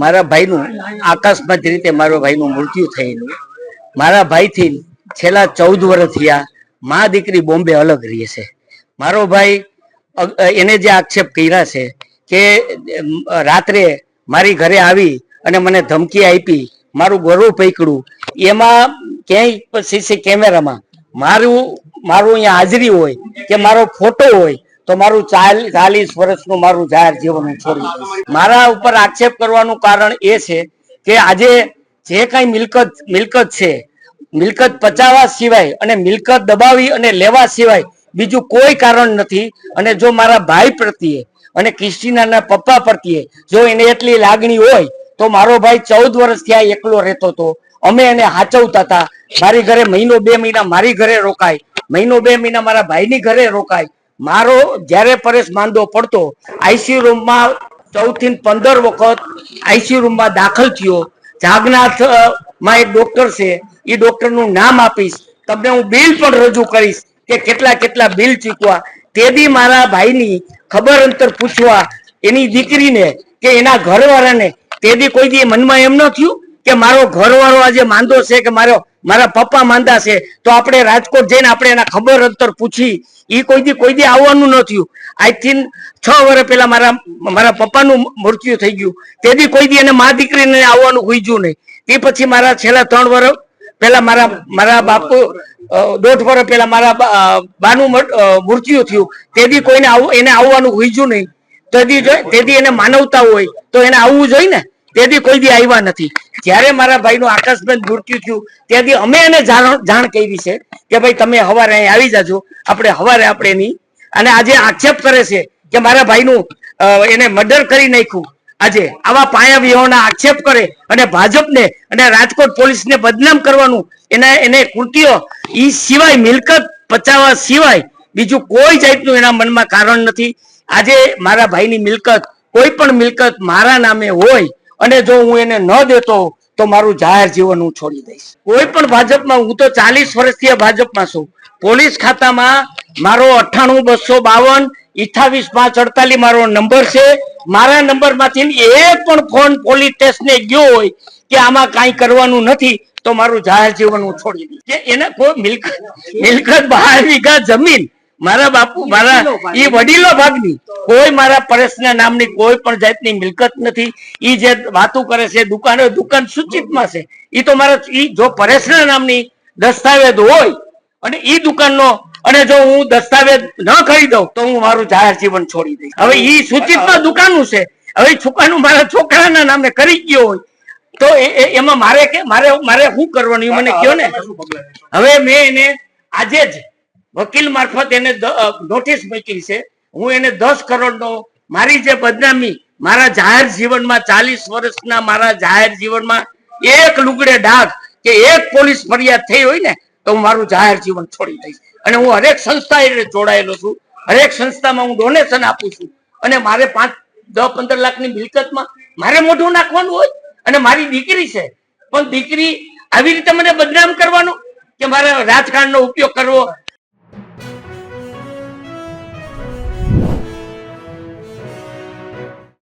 મારા ભાઈનું આકસ્મિક રીતે મારા ભાઈનું મૃત્યુ થયેલું. મારા ભાઈથી છેલ્લા ચૌદ વર્ષ થયા મા દીકરી બોમ્બે અલગ રહે છે. મારો ભાઈ એને જે આક્ષેપ કર્યા છે કે રાત્રે મારી ઘરે આવી અને મને ધમકી આપી, મારું ગૌરવ પૈકડું એમાં ક્યાંય સીસી કેમેરામાં મારું મારું અહીંયા હાજરી હોય કે મારો ફોટો હોય તો મારું ચાલ- ચાલીસ વર્ષનું મારું જાહેર જીવન હું મારા ઉપર આક્ષેપ કરવાનું કારણ એ છે કે આજે જે કઈ મિલકત મિલકત છે, મિલકત પચાવવા સિવાય અને મિલકત દબાવી અને લેવા સિવાય બીજું કોઈ કારણ નથી અને જો મારા ભાઈ પ્રત્યે અને ક્રિસ્ટીનાના પપ્પા પ્રત્યે જો એને એટલી લાગણી હોય તો મારો ભાઈ ચૌદ વર્ષ ત્યાં એકલો રહેતો હતો અમે એને હાચવતા હતા. મારી ઘરે મહિનો બે મહિના મારી ઘરે રોકાય. મહિનો બે મહિના મારા ભાઈની ઘરે રોકાય. મારો જ્યારે પરેશ માંદો પડતો આઈસીયુ રૂમમાં ચૌદથી પંદર વખત આઈસીયુ રૂમમાં દાખલ થયો. જાગનાથમાં એક ડોક્ટર છે. એ ડોક્ટરનું નામ આપીશ. તમને હું બિલ પણ રજૂ કરીશ કે કેટલા કેટલા બિલ ચૂકવા. તે બી મારા ભાઈની ખબર અંતર પૂછવા એની દીકરીને કે એના ઘરવાળાને. તે બી કોઈ દી મનમાં એમ ન થયું કે મારો ઘરવાળો આજે માંદો છે કે મારો, મારા પપ્પા માંદા છે. તો આપણે રાજકોટ જઈને આપણે એના ખબર અંતર પૂછી એ કોઈ દી કોઈ દી આવવાનું ન થયું. આઈ થિંક છ વર્ષ પહેલા મારા મારા પપ્પાનું મૃત્યુ થઈ ગયું. તેથી કોઈ દી એને મા દીકરીને આવવાનું ગુજ્યું નહીં. તે પછી મારા છેલ્લા ત્રણ વર્ષ પહેલા મારા મારા બાપુ દોઢ વર્ષ પહેલા મારા બાનું મૃત્યુ થયું. તેથી કોઈને આવું એને આવવાનું ગુજ્યું નહીં. તેથી તે તેથી એને માનવતા હોય તો એને આવવું જોઈએ ને? તેથી કોઈ દી આવ્યા નથી. જ્યારે મારા ભાઈનું આકસ્મિક મૃત્યુ થયું, ત્યાંથી અમે એને જાણ કરી છે કે ભાઈ તમે હવારે અહીં આવી જાજો, આપણે હવારે આપણે એની અને આજે આક્ષેપ કરે છે કે મારા ભાઈનું એને મર્ડર કરી નાખ્યું. આજે આવા પાયા વિહોણા આક્ષેપ કરે અને ભાજપને અને રાજકોટ પોલીસને બદનામ કરવાનું એના એને કૃત્યો એ સિવાય, મિલકત પચાવવા સિવાય બીજું કોઈ જાતનું એના મનમાં કારણ નથી. આજે મારા ભાઈની મિલકત કોઈ પણ મિલકત મારા નામે હોય અને જો હું એને ન દેતો, તો મારું જાહેર જીવન હું છોડી દઈશ. કોઈ પણ ભાજપમાં, હું તો ચાલીસ વર્ષથી ભાજપમાં છું. પોલીસ ખાતામાં મારો અઠ્ઠાણું, બસો બાવન અઠાવીસ પાંચ, અડતાલીસ મારો નંબર છે. મારા નંબરમાંથી એક પણ ફોન પોલીસ સ્ટેશને ગયો હોય કે આમાં કાંઈ કરવાનું નથી, તો મારું જાહેર જીવન હું છોડી દઈશ. એને કોઈ મિલકત મિલકત બાર વીઘા જમીન મારા બાપુ મારા એ વડીલો ભાગની. કોઈ મારા પરેશના નામની કોઈ પણ જાતની મિલકત નથી. એ જે વાતો કરે છે દુકાનો દુકાન સૂચિતમાં છે. એ તો મારા ઈ જો પરેશના નામની દસ્તાવેજ હોય અને એ દુકાનનો અને જો હું દસ્તાવેજ ન કરી દઉં તો હું મારું જાહેર જીવન છોડી દઈશ. હવે એ સૂચિતમાં દુકાનનું છે. હવે છોકરાનું મારા છોકરાના નામે કરી ગયો હોય તો એ- એ- એમાં મારે કે મારે મારે શું કરવાનું? મને કયો ને? હવે મેં એને આજે જ વકીલ મારફત એને નોટિસ મૂકી છે. હું એને દસ કરોડનો, મારી જે બદનામી, મારા જાહેર જીવનમાં ચાલીસ વર્ષના મારા જાહેર જીવનમાં એક લુગડે ડાઘ કે એક પોલીસ ફરિયાદ થઈ હોય ને, તો હું મારું જાહેર જીવન છોડી દઈશ. અને હું હરેક સંસ્થા એટલે જોડાયેલો છું. હરેક સંસ્થામાં હું ડોનેશન આપું છું. અને મારે પાંચ, દસ, પંદર લાખની મિલકતમાં મારે મોઢું નાખવાનું હોય અને મારી દીકરી છે. પણ દીકરી આવી રીતે મને બદનામ કરવાનું કે મારે રાજકારણનો ઉપયોગ કરવો?